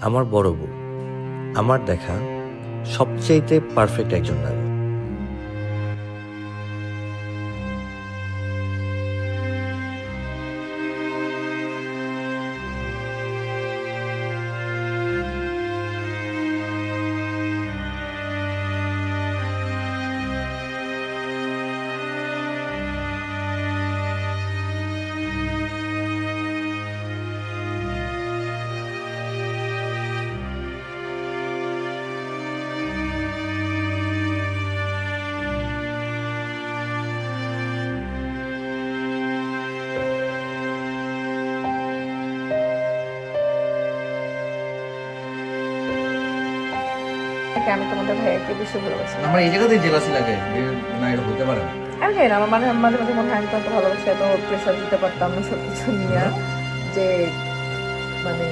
আমার বড় বউ। আমার দেখা সবচেয়েতে পারফেক্ট একজন নারী। আমি তোমাদের ভাইয়াকে বেশি ভালোবাসি। আমার এই জায়গাতেই জেলাসি লাগে যে না এটা হতে পারে না। আমি জানি না আমার মাঝে মাঝে মাঝে মনে হয় আমি তোমাকে ভালোবাসি এত প্রেশার দিতে পারতাম না সব কিছু নিয়ে যে মানে